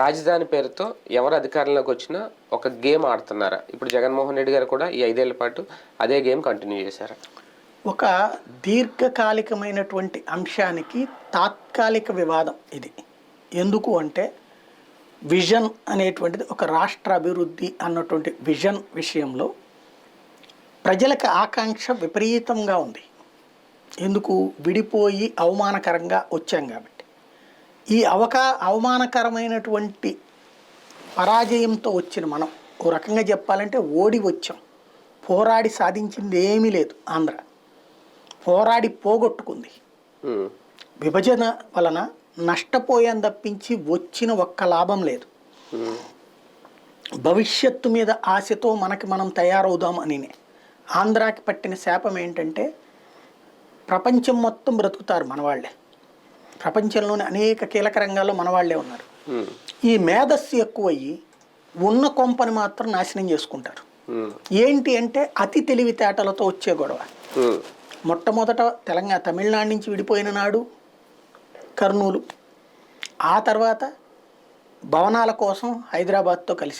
రాజధాని పేరుతో ఎవరు అధికారంలోకి వచ్చినా ఒక గేమ్ ఆడుతున్నారా? ఇప్పుడు జగన్మోహన్ రెడ్డి గారు కూడా ఈ ఐదేళ్ళ పాటు అదే గేమ్ కంటిన్యూ చేశారు? ఒక దీర్ఘకాలికమైనటువంటి అంశానికి తాత్కాలిక వివాదం ఇది. ఎందుకు అంటే విజన్ అనేటువంటిది ఒక రాష్ట్ర అభివృద్ధి అన్నటువంటి విజన్ విషయంలో ప్రజలకు ఆకాంక్ష విపరీతంగా ఉంది. ఎందుకు? విడిపోయి అవమానకరంగా వచ్చాం కాబట్టి. ఈ అవకా అవమానకరమైనటువంటి పరాజయంతో వచ్చిన మనం ఓ రకంగా చెప్పాలంటే ఓడి వచ్చాం. పోరాడి సాధించింది ఏమీ లేదు ఆంధ్ర. పోరాడి పోగొట్టుకుంది. విభజన వలన నష్టపోయాం తప్పించి వచ్చిన ఒక్క లాభం లేదు. భవిష్యత్తు మీద ఆశతో మనకి మనం తయారవుదాం అని ఆంధ్రాకి పట్టిన శాపం ఏంటంటే ప్రపంచం మొత్తం బ్రతుకుతారు మనవాళ్ళే. ప్రపంచంలోని అనేక కీలక రంగాల్లో మనవాళ్ళే ఉన్నారు. ఈ మేధస్సు ఎక్కువయ్యి ఉన్న కొంపని మాత్రం నాశనం చేసుకుంటారు. ఏంటి అంటే అతి తెలివితేటలతో వచ్చే గొడవ. మొట్టమొదట తెలంగాణ తమిళనాడు నుంచి విడిపోయిన నాడు కర్నూలు. ఆ తర్వాత భవనాల కోసం హైదరాబాద్తో కలిసి